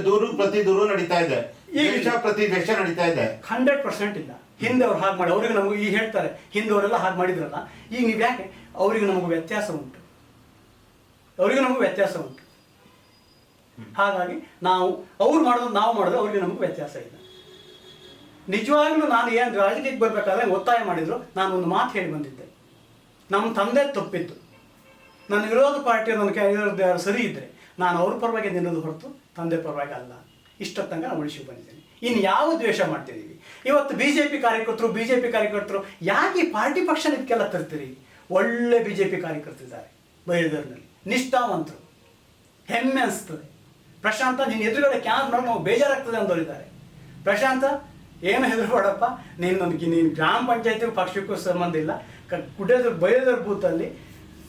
ದೂರು ಪ್ರತಿ ದೂರು ನಡೀತಾ ಇದೆ. ಈಗ- ಪ್ರತಿ ದ್ವೇಷ ನಡೀತಾ ಇದೆ. ಹಂಡ್ರೆಡ್ ಪರ್ಸೆಂಟ್ ಇಲ್ಲ. ಹಿಂದೆ ಅವ್ರು ಹಾಗೆ ಮಾಡಿ ಅವ್ರಿಗೆ ನಮಗೆ ಈಗ ಹೇಳ್ತಾರೆ ಹಿಂದೆ ಅವರೆಲ್ಲ ಹಾಗೆ ಮಾಡಿದ್ರಲ್ಲ ಈಗ ನೀವು ಯಾಕೆ ಅವರಿಗೆ ನಮಗೆ ವ್ಯತ್ಯಾಸ ಉಂಟು. ಅವರಿಗೆ ನಮಗೂ ವ್ಯತ್ಯಾಸ ಉಂಟು. ಹಾಗಾಗಿ ನಾವು, ಅವ್ರು ಮಾಡೋದು, ನಾವು ಮಾಡೋದು, ಅವ್ರಿಗೆ ನಮಗೆ ವ್ಯತ್ಯಾಸ ಇಲ್ಲ. ನಿಜವಾಗ್ಲೂ ನಾನು ಏನು ರಾಜಕೀಯಕ್ಕೆ ಬರಬೇಕಾದ್ರೆ ಒತ್ತಾಯ ಮಾಡಿದ್ರು, ನಾನು ಒಂದು ಮಾತು ಹೇಳಿ ಬಂದಿದ್ದೆ. ನಮ್ಮ ತಂದೆ ತಪ್ಪಿತ್ತು ನನ್ನ ವಿರೋಧ ಪಾರ್ಟಿ ನನ್ನ ಕೈ ವಿರೋಧ ಯಾರು ಸರಿ ಇದ್ದರೆ ನಾನು ಅವ್ರ ಪರವಾಗಿ ನಿಲ್ಲೋದು ಹೊರತು ತಂದೆ ಪರವಾಗಿ ಅಲ್ಲ. ಇಷ್ಟೊತ್ತಂಗೆ ನಾನು ಉಳಿಸಿ ಬಂದಿದ್ದೀನಿ ಇನ್ನು ಯಾವ ದ್ವೇಷ ಮಾಡ್ತಿದ್ದೀವಿ? ಇವತ್ತು ಬಿ ಜೆ ಪಿ ಕಾರ್ಯಕರ್ತರು ಬಿ ಜೆ ಪಿ ಕಾರ್ಯಕರ್ತರು ಯಾಕೆ ಪಾರ್ಟಿ ಪಕ್ಷ ಇದಕ್ಕೆಲ್ಲ ತರ್ತೀರಿ? ಒಳ್ಳೆ ಬಿ ಜೆ ಪಿ ಕಾರ್ಯಕರ್ತರಿದ್ದಾರೆ ಬೈದರ್ನಲ್ಲಿ ನಿಷ್ಠಾವಂತರು. ಹೆಮ್ಮೆ ಅನಿಸ್ತದೆ. ಪ್ರಶಾಂತ, ನಿನ್ನ ಎದುರುಗಡೆ ಕ್ಯಾನ್ ನೋಡಿ ನಾವು ಬೇಜಾರಾಗ್ತದೆ ಅಂದವರಿದ್ದಾರೆ ಪ್ರಶಾಂತ, ಏನು ಹೆದರ್ಬೇಡಪ್ಪ ನೀನು ನೀನು ಗ್ರಾಮ ಪಂಚಾಯತಿ ಪಕ್ಷಕ್ಕೂ ಸಂಬಂಧ ಇಲ್ಲ. ಕ ಕುಡಿಯೋದ್ರ ಬೈಯೋದ್ರ ಬೂತಲ್ಲಿ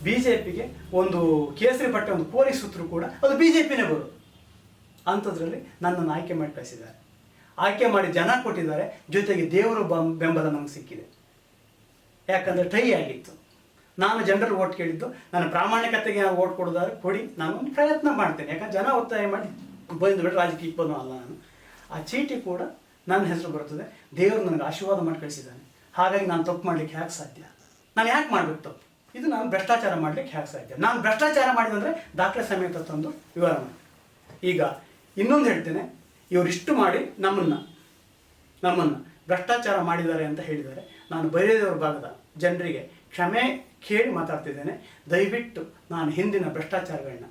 ಬಿ ಜೆ ಪಿಗೆ ಒಂದು ಕೇಸರಿ ಬಟ್ಟೆ ಒಂದು ಕೋರಿ ಸುತ್ತರು ಕೂಡ ಅದು ಬಿ ಜೆ ಪಿನೇ ಬರೋದು. ಅಂಥದ್ರಲ್ಲಿ ನನ್ನನ್ನು ಆಯ್ಕೆ ಮಾಡಿ ಕಳಿಸಿದ್ದಾರೆ. ಆಯ್ಕೆ ಮಾಡಿ ಜನ ಕೊಟ್ಟಿದ್ದಾರೆ, ಜೊತೆಗೆ ದೇವರು ಬೆಂಬಲ ನಮ್ಗೆ ಸಿಕ್ಕಿದೆ. ಯಾಕಂದರೆ ಟ್ರೈ ಆಗಿತ್ತು. ನಾನು ಜನರಲ್ ಓಟ್ ಕೇಳಿದ್ದು, ನನ್ನ ಪ್ರಾಮಾಣಿಕತೆಗೆ ನಾನು ಓಟ್ ಕೊಡೋದಾದ್ರೆ ಕೊಡಿ, ನಾನು ಪ್ರಯತ್ನ ಮಾಡ್ತೇನೆ. ಯಾಕಂದ್ರೆ ಜನ ಒತ್ತಾಯ ಮಾಡಿ ಬಂದು ಬಿಟ್ಟು ರಾಜಕೀಯಕ್ಕೆ ಬಂದು ಅಲ್ಲ ನಾನು. ಆ ಚೀಟಿ ಕೂಡ ನನ್ನ ಹೆಸರು ಬರ್ತದೆ. ದೇವರು ನನಗೆ ಆಶೀರ್ವಾದ ಮಾಡಿ ಕಳಿಸಿದ್ದಾನೆ. ಹಾಗಾಗಿ ನಾನು ತಪ್ಪು ಮಾಡ್ಲಿಕ್ಕೆ ಯಾಕೆ ಸಾಧ್ಯ? ನಾನು ಯಾಕೆ ಮಾಡಬೇಕು ತಪ್ಪು? ಇದು ನಾನು ಭ್ರಷ್ಟಾಚಾರ ಮಾಡ್ಲಿಕ್ಕೆ ಯಾಕೆ ಸಾಧ್ಯ? ನಾನು ಭ್ರಷ್ಟಾಚಾರ ಮಾಡಿದಂದರೆ ದಾಖಲೆ ಸಮೇತ ತಂದು ವಿವರ ಈಗ ಇನ್ನೊಂದು ಹೇಳ್ತೇನೆ. ಇವರಿಷ್ಟು ಮಾಡಿ ನಮ್ಮನ್ನು ನಮ್ಮನ್ನು ಭ್ರಷ್ಟಾಚಾರ ಮಾಡಿದ್ದಾರೆ ಅಂತ ಹೇಳಿದ್ದಾರೆ. ನಾನು ಬರೆಯದವ್ರ ಭಾಗದ. ಜನರಿಗೆ ಕ್ಷಮೆ ಕೇಳಿ ಮಾತಾಡ್ತಿದ್ದೇನೆ. ದಯವಿಟ್ಟು ನಾನು ಹಿಂದಿನ ಭ್ರಷ್ಟಾಚಾರಗಳನ್ನ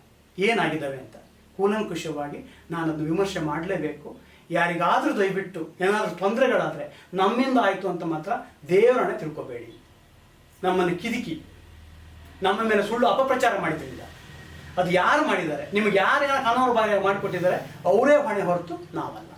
ಏನಾಗಿದ್ದಾವೆ ಅಂತ ಕೂಲಂಕುಷವಾಗಿ ನಾನು ಅದನ್ನು ವಿಮರ್ಶೆ ಮಾಡಲೇಬೇಕು. ಯಾರಿಗಾದರೂ ದಯವಿಟ್ಟು ಏನಾದರೂ ತೊಂದರೆಗಳಾದರೆ ನಮ್ಮಿಂದ ಆಯಿತು ಅಂತ ಮಾತ್ರ ದೇವರನ್ನೇ ತಿಳ್ಕೊಬೇಡಿ. ನಮ್ಮನ್ನು ಕಿದಿಕಿ, ನಮ್ಮ ಮೇಲೆ ಸುಳ್ಳು ಅಪಪ್ರಚಾರ ಮಾಡಿದ್ರಿಂದ. ಅದು ಯಾರು ಮಾಡಿದ್ದಾರೆ? ನಿಮಗೆ ಯಾರು ಕಾನೂನು ಬಾರಿ ಮಾಡಿಕೊಟ್ಟಿದ್ದಾರೆ? ಅವರೇ ಹೊಣೆ ಹೊರತು ನಾವಲ್ಲ.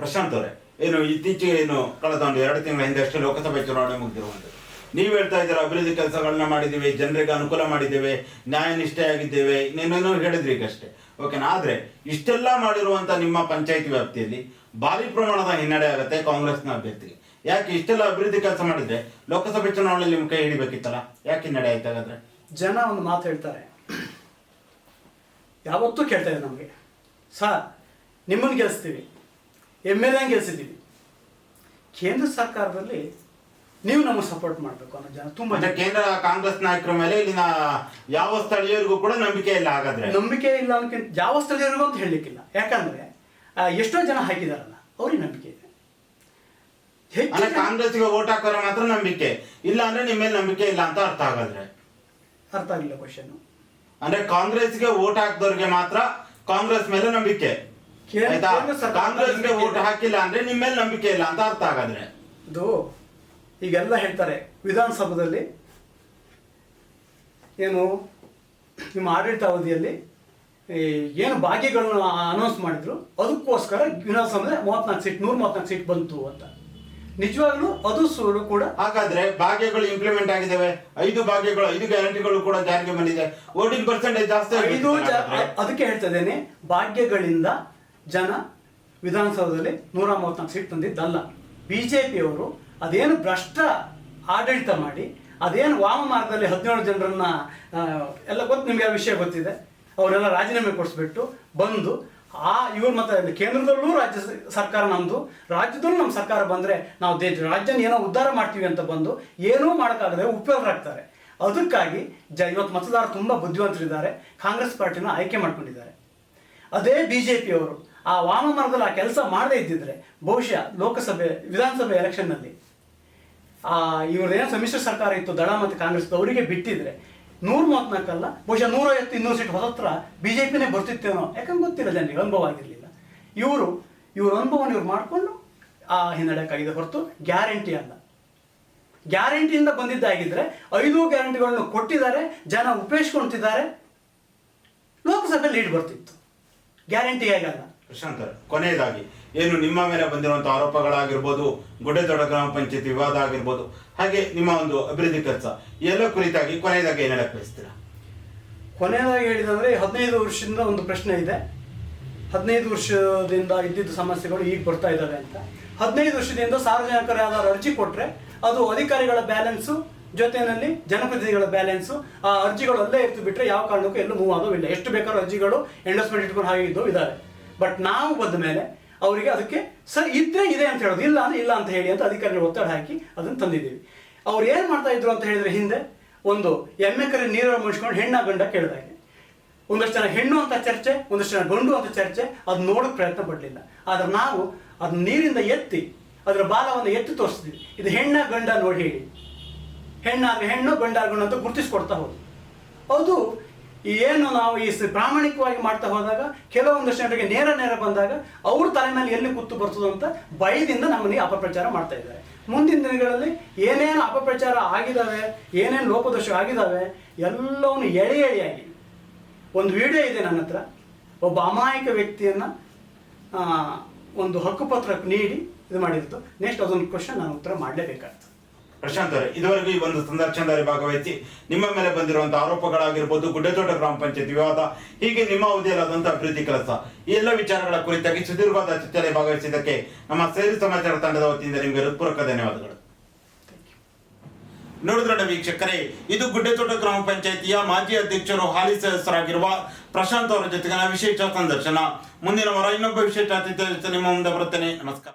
ಪ್ರಶಾಂತ್ ಅವರೇ, ಏನು ಇತ್ತೀಚೆಗೆ ಏನು ಕಳೆದ ಒಂದು ಎರಡು ತಿಂಗಳ ಹಿಂದೆ ಅಷ್ಟೇ ಲೋಕಸಭೆ ಚುನಾವಣೆ ಮುಗಿದಿರುವಂಥದ್ದು. ನೀವು ಹೇಳ್ತಾ ಇದ್ದೀರಾ, ಅಭಿವೃದ್ಧಿ ಕೆಲಸಗಳನ್ನ ಮಾಡಿದ್ದೀವಿ, ಜನರಿಗೆ ಅನುಕೂಲ ಮಾಡಿದ್ದೇವೆ ನ್ಯಾಯನಿಷ್ಠೆಯಾಗಿದ್ದೇವೆ ಇನ್ನೇನೇನೋ ಹೇಳಿದ್ರಿ ಈಗಷ್ಟೇ ಓಕೆನಾ ಆದ್ರೆ, ಇಷ್ಟೆಲ್ಲ ಮಾಡಿರುವಂತ ನಿಮ್ಮ ಪಂಚಾಯತ್ ವ್ಯಾಪ್ತಿಯಲ್ಲಿ ಭಾರಿ ಪ್ರಮಾಣದ ಹಿನ್ನಡೆ ಆಗುತ್ತೆ ಕಾಂಗ್ರೆಸ್ನ ಅಭ್ಯರ್ಥಿಗೆ. ಯಾಕೆ ಇಷ್ಟೆಲ್ಲ ಅಭಿವೃದ್ಧಿ ಕೆಲಸ ಮಾಡಿದ್ರೆ ಲೋಕಸಭೆ ಚುನಾವಣೆಯಲ್ಲಿ ನಿಮ್ಮ ಕೈ ಹಿಡಿಬೇಕಿತ್ತಲ್ಲ? ಯಾಕೆ ಹಿನ್ನಡೆ ಆಯ್ತು ಹಾಗಾದ್ರೆ? ಜನ ಒಂದು ಮಾತು ಹೇಳ್ತಾರೆ. ಯಾವತ್ತೂ ಕೇಳ್ತಾ ಇದೆ ನಮಗೆ. ಸರ್, ನಿಮ್ಮನ್ನು ಗೆಲ್ಲಿಸ್ತೀವಿ ಎಂ ಎಲ್ ಎನ್ ಗೆಲ್ಸಿದ್ದೀವಿ. ಕೇಂದ್ರ ಸರ್ಕಾರದಲ್ಲಿ ನೀವು ನಮಗೆ ಸಪೋರ್ಟ್ ಮಾಡಬೇಕು ಅನ್ನೋ ಜನ ತುಂಬಾ ಜನ. ಕೇಂದ್ರ ಕಾಂಗ್ರೆಸ್ ನಾಯಕರ ಮೇಲೆ ಇಲ್ಲಿನ ಯಾವ ಸ್ಥಳೀಯರಿಗೂ ಕೂಡ ನಂಬಿಕೆ ಇಲ್ಲ ಹಾಗಾದ್ರೆ. ನಂಬಿಕೆ ಇಲ್ಲ ಅನ್ನೋಕ್ಕಿಂತ ಯಾವ ಸ್ಥಳೀಯರಿಗೂ ಅಂತ ಹೇಳಲಿಕ್ಕಿಲ್ಲ. ಯಾಕಂದ್ರೆ ಆ, ಎಷ್ಟೋ ಜನ ಹಾಕಿದಾರಲ್ಲ ಅವ್ರಿಗೆ ನಂಬಿಕೆ ಇದೆ. ಹೆಚ್ಚು ಅಂದ್ರೆ ಜನ- ಕಾಂಗ್ರೆಸ್ಗೆ ವೋಟ್ ಹಾಕೋರ ಮಾತ್ರ ನಂಬಿಕೆ. ಇಲ್ಲ ಅಂದ್ರೆ ನಿಮ್ಮ ಮೇಲೆ ನಂಬಿಕೆ ಇಲ್ಲ ಅಂತ ಅರ್ಥ ಆಗಾದ್ರೆ ಅರ್ಥ ಆಗಿಲ್ಲ ಕ್ವಶನ್ ಅಂದ್ರೆ ಕಾಂಗ್ರೆಸ್ಗೆ ವೋಟ್ ಹಾಕಿದವ್ರಿಗೆ ಮಾತ್ರ ಕಾಂಗ್ರೆಸ್ ಮೇಲೆ ನಂಬಿಕೆ. ಕೇಂದ್ರ- ಆಯ್ತಾ? ಕೇಂದ್ರ ಸರ್ಕಾರ ಕಾಂಗ್ರೆಸ್ಗೆ ನಂಬಿಕೆ ಇದೆ. ಹಾಕಿಲ್ಲ ಅಂದ್ರೆ ನಿಮ್ಮ ಮೇಲೆ ನಂಬಿಕೆ ಇಲ್ಲ ಅಂತ ಅರ್ಥ ಆಗಾದ್ರೆ ಇದು ಈಗೆಲ್ಲ ಹೇಳ್ತಾರೆ ವಿಧಾನಸಭೆಯಲ್ಲಿ ಏನು ನಿಮ್ಮ ಆಡಳಿತ ಅವಧಿಯಲ್ಲಿ ಏನು ಭಾಗ್ಯಗಳನ್ನು ಅನೌನ್ಸ್ ಮಾಡಿದ್ರು ಅದಕ್ಕೋಸ್ಕರ ವಿಧಾನಸಭೆ ಮೂವತ್ನಾಲ್ಕು ಸೀಟ್ ನೂರ ಮೂವತ್ನಾಲ್ಕು ಸೀಟ್ ಬಂತು ಅಂತ. ನಿಜವಾಗ್ಲೂ ಅದು ಸುಳ್ಳು ಕೂಡ. ಹಾಗಾದ್ರೆ ಭಾಗ್ಯಗಳು ಇಂಪ್ಲಿಮೆಂಟ್ ಆಗಿದ್ದಾವೆ ಐದು ಭಾಗ್ಯಗಳು ಐದು ಗ್ಯಾರಂಟಿಗಳು ಕೂಡ ಜಾರಿಗೆ ಬಂದಿದೆ. ವೋಟಿಂಗ್ ಪರ್ಸೆಂಟೇಜ್ ಜಾಸ್ತಿ ಐದು ಅದಕ್ಕೆ ಹೇಳ್ತಾ ಇದ್ದೇನೆ ಭಾಗ್ಯಗಳಿಂದ ಜನ ವಿಧಾನಸೌಧದಲ್ಲಿ ನೂರ ಮೂವತ್ನಾಲ್ಕು ಸೀಟ್ ತಂದಿದ್ದಲ್ಲ. ಬಿ ಜೆ ಪಿಯವರು ಅದೇನು ಭ್ರಷ್ಟ ಆಡಳಿತ ಮಾಡಿ, ಅದೇನು ವಾಮ ಮಾರ್ಗದಲ್ಲಿ ಹದಿನೇಳು ಜನರನ್ನ ಎಲ್ಲ ಗೊತ್ತು ನಿಮಗೆ ಆ ವಿಷಯ ಗೊತ್ತಿದೆ. ಅವರೆಲ್ಲ ರಾಜೀನಾಮೆ ಕೊಡಿಸ್ಬಿಟ್ಟು ಬಂದು, ಆ, ಇವ್ರು ಮತ್ತೆ ಕೇಂದ್ರದಲ್ಲೂ ರಾಜ್ಯ ಸರ್ಕಾರ ನಮ್ಮದು ರಾಜ್ಯದಲ್ಲೂ ನಮ್ಮ ಸರ್ಕಾರ ಬಂದರೆ ನಾವು ದೇಶ, ರಾಜ್ಯನ ಏನೋ ಉದ್ಧಾರ ಮಾಡ್ತೀವಿ ಅಂತ ಬಂದು ಏನೂ ಮಾಡೋಕ್ಕಾಗದೆ ಉಪಯೋಗರಾಗ್ತಾರೆ. ಅದಕ್ಕಾಗಿ ಜ, ಇವತ್ತು ಮತದಾರರು ತುಂಬ ಬುದ್ಧಿವಂತರಿದ್ದಾರೆ, ಕಾಂಗ್ರೆಸ್ ಪಾರ್ಟಿನ ಆಯ್ಕೆ ಮಾಡ್ಕೊಂಡಿದ್ದಾರೆ. ಅದೇ ಬಿ ಜೆ ಪಿಯವರು ಆ ವಾಮ ಮಾರ್ಗದಲ್ಲಿ ಆ ಕೆಲಸ ಮಾಡದೇ ಇದ್ದಿದ್ರೆ, ಬಹುಶಃ ಲೋಕಸಭೆ, ವಿಧಾನಸಭೆ ಎಲೆಕ್ಷನ್ನಲ್ಲಿ ಇವ್ರದ್ದೇನು ಸಮ್ಮಿಶ್ರ ಸರ್ಕಾರ ಇತ್ತು, ದಳ ಮತ್ತು ಕಾಂಗ್ರೆಸ್ ಅವರಿಗೆ ಬಿಟ್ಟಿದ್ರೆ ನೂರ ಮೂವತ್ನಾಲ್ಕಲ್ಲ ಬಹುಶಃ ನೂರೈವತ್ತು ಇನ್ನೂರು ಸೀಟ್ ಹೊರತ್ರ ಬಿ ಬರ್ತಿತ್ತೇನೋ ಯಾಕಂದ್ರೆ ಗೊತ್ತಿಲ್ಲ ಜನರಿಗೆ ಅನುಭವ ಆಗಿರಲಿಲ್ಲ ಇವರು, ಇವ್ರ ಅನುಭವವನ್ನು ಇವ್ರು ಮಾಡಿಕೊಂಡು ಆ ಹಿನ್ನಡೆಯಕ್ಕಾಗಿದೆ ಹೊರತು, ಗ್ಯಾರಂಟಿ ಅಲ್ಲ. ಗ್ಯಾರಂಟಿಯಿಂದ ಬಂದಿದ್ದಾಗಿದ್ರೆ ಐದು ಗ್ಯಾರಂಟಿಗಳನ್ನು ಕೊಟ್ಟಿದ್ದಾರೆ, ಜನ ಉಪೇಶ್ಕೊಂತಿದ್ದಾರೆ ಲೋಕಸಭೆ ಲೀಡ್ ಬರ್ತಿತ್ತು. ಗ್ಯಾರಂಟಿ ಆಗಲ್ಲ ಪ್ರಶಾಂತ್ ಕೊನೆಯದಾಗಿ ಏನು ನಿಮ್ಮ ಮೇಲೆ ಬಂದಿರುವಂತಹ ಆರೋಪಗಳಾಗಿರ್ಬೋದು, ಗುಡ್ಡೆದೊಡ್ಡ ಗ್ರಾಮ ಪಂಚಾಯತ್ ವಿವಾದ ಆಗಿರ್ಬೋದು, ಹಾಗೆ ನಿಮ್ಮ ಒಂದು ಅಭಿವೃದ್ಧಿ ಕೆಲಸ ಎಲ್ಲ ಕುರಿತಾಗಿ ಕೊನೆಯದಾಗಿ ಏನು ಹೇಳಕ್ ಬಯಸ್ತೀರಾ? ಕೊನೆಯದಾಗಿ ಹೇಳಿದಂದ್ರೆ ಹದಿನೈದು ವರ್ಷದಿಂದ ಒಂದು ಪ್ರಶ್ನೆ ಇದೆ. ಹದಿನೈದು ವರ್ಷದಿಂದ ಇದ್ದಿದ್ದ ಸಮಸ್ಯೆಗಳು ಈಗ ಬರ್ತಾ ಇದ್ದಾವೆ ಅಂತ. ಹದಿನೈದು ವರ್ಷದಿಂದ ಸಾರ್ವಜನಿಕರು ಯಾವ್ದಾದ್ರು ಅರ್ಜಿ ಕೊಟ್ಟರೆ ಅದು ಅಧಿಕಾರಿಗಳ ಬ್ಯಾಲೆನ್ಸು, ಜೊತೆಯಲ್ಲಿ ಜನಪ್ರತಿನಿಧಿಗಳ ಬ್ಯಾಲೆನ್ಸು, ಆ ಅರ್ಜಿಗಳು ಅಲ್ಲೇ ಇರ್ತು ಬಿಟ್ಟರೆ ಯಾವ ಕಾರಣಕ್ಕೂ ಎಲ್ಲೂ ಮೂವ್ ಆಗೋವಿಲ್ಲ ಎಷ್ಟು ಬೇಕಾದ್ರೂ ಅರ್ಜಿಗಳು ಎಂಡಸ್ಮೆಂಟ್ ಇಟ್ಕೊಂಡು ಹಾಗೆ ಇದ್ದವು ಇದ್ದಾರೆ ಬಟ್ ನಾವು ಬಂದ ಮೇಲೆ ಅವರಿಗೆ ಅದಕ್ಕೆ, ಸರಿ, ಇದ್ರೆ ಇದೆ ಅಂತ ಹೇಳೋದು. ಇಲ್ಲ ಅಂದ್ರೆ ಇಲ್ಲ ಅಂತ ಹೇಳಿ ಅಂತ ಅಧಿಕಾರಿಗಳು ಒತ್ತಡ ಹಾಕಿ ಅದನ್ನು ತಂದಿದ್ದೀವಿ. ಅವ್ರು ಏನು ಮಾಡ್ತಾ ಇದ್ರು ಅಂತ ಹೇಳಿದ್ರೆ ಹಿಂದೆ ಒಂದು ಎಮ್ಮೆ ಕರೆ ನೀರನ್ನು ಮುಗಿಸ್ಕೊಂಡು ಹೆಣ್ಣ ಗಂಡ ಕೇಳಿದಾಗೆ. ಒಂದಷ್ಟು ಜನ ಹೆಣ್ಣು ಅಂತ ಚರ್ಚೆ, ಒಂದಷ್ಟು ಜನ ಗಂಡು ಅಂತ ಚರ್ಚೆ, ಅದು ನೋಡೋಕೆ ಪ್ರಯತ್ನ ಪಡಲಿಲ್ಲ. ಆದ್ರೆ ನಾವು ಅದನ್ನ ನೀರಿಂದ ಎತ್ತಿ, ಅದರ ಬಾಲವನ್ನು ಎತ್ತಿ ತೋರಿಸ್ತೀವಿ. ಇದು ಹೆಣ್ಣ ಗಂಡ ನೋಡಿ ಹೇಳಿ. ಹೆಣ್ಣಾಗ ಹೆಣ್ಣು ಗಂಡ ಗಂಡು ಅಂತ ಗುರುತಿಸ್ಕೊಡ್ತಾ ಹೋದು ಅದು ಏನು ನಾವು ಈ ಪ್ರಾಮಾಣಿಕವಾಗಿ ಮಾಡ್ತಾ ಹೋದಾಗ, ಕೆಲವೊಂದಷ್ಟು ಜನರಿಗೆ ನೇರ ನೇರ ಬಂದಾಗ ಅವ್ರ ತಲೆ ಮೇಲೆ ಎಲ್ಲಿ ಕುತ್ತು ಬರ್ತದೆ ಅಂತ ಭಯದಿಂದ ನಮ್ಮಲ್ಲಿ ಅಪಪ್ರಚಾರ ಮಾಡ್ತಾ ಇದ್ದಾರೆ. ಮುಂದಿನ ದಿನಗಳಲ್ಲಿ ಏನೇನು ಅಪಪ್ರಚಾರ ಆಗಿದಾವೆ, ಏನೇನು ಲೋಪದೋಷ ಆಗಿದಾವೆ, ಎಲ್ಲವನ್ನು ಎಳೆ ಎಳೆಯಾಗಿ. ಒಂದು ವಿಡಿಯೋ ಇದೆ ನನ್ನ ಹತ್ರ. ಒಬ್ಬ ಅಮಾಯಕ ವ್ಯಕ್ತಿಯನ್ನ ಒಂದು ಹಕ್ಕುಪತ್ರ ನೀಡಿ ಇದು ಮಾಡಿರ್ತು ನೆಕ್ಸ್ಟ್ ಅದೊಂದು ಕ್ವಶನ್ ನಾನು ಉತ್ತರ ಮಾಡಲೇಬೇಕಾಗ್ತದೆ. ಪ್ರಶಾಂತ್ ಅವರೇ, ಇದುವರೆಗೂ ಈ ಒಂದು ಸಂದರ್ಶನದಲ್ಲಿ ಭಾಗವಹಿಸಿ ನಿಮ್ಮ ಮೇಲೆ ಬಂದಿರುವಂತಹ ಆರೋಪಗಳಾಗಿರ್ಬೋದು, ಗುಡ್ಡೆತೋಟ ಗ್ರಾಮ ಪಂಚಾಯತ್ ವಿವಾದ, ಹೀಗೆ ನಿಮ್ಮ ಅವಧಿಯಲ್ಲಾದಂತಹ ಅಭಿವೃದ್ಧಿ ಕೆಲಸ, ಈ ಎಲ್ಲ ವಿಚಾರಗಳ ಕುರಿತಾಗಿ ಸುದೀರ್ಘವಾದ ಚರ್ಚೆಯಲ್ಲಿ ಭಾಗವಹಿಸಿದ್ದಕ್ಕೆ ನಮ್ಮ ಸೇರಿ ಸಮಾಚಾರ ತಂಡದ ವತಿಯಿಂದ ನಿಮಗೆ ಹೃತ್ಪೂರ್ವಕ ಧನ್ಯವಾದಗಳು. ನೋಡಿದ್ರಣ್ಣ ವೀಕ್ಷಕರೇ, ಇದು ಗುಡ್ಡೆತೋಟ ಗ್ರಾಮ ಪಂಚಾಯಿತಿಯ ಮಾಜಿ ಅಧ್ಯಕ್ಷರು ಹಾಲಿ ಸದಸ್ಯರಾಗಿರುವ ಪ್ರಶಾಂತ್ ಅವರ ಜೊತೆಗಿನ ವಿಶೇಷ ಸಂದರ್ಶನ. ಮುಂದಿನ ವಾರ ಇನ್ನೊಬ್ಬ ವಿಶೇಷ ಅತಿಥಿಯ ಜೊತೆ ನಿಮ್ಮ ಮುಂದೆ ಬರುತ್ತೇನೆ. ನಮಸ್ಕಾರ.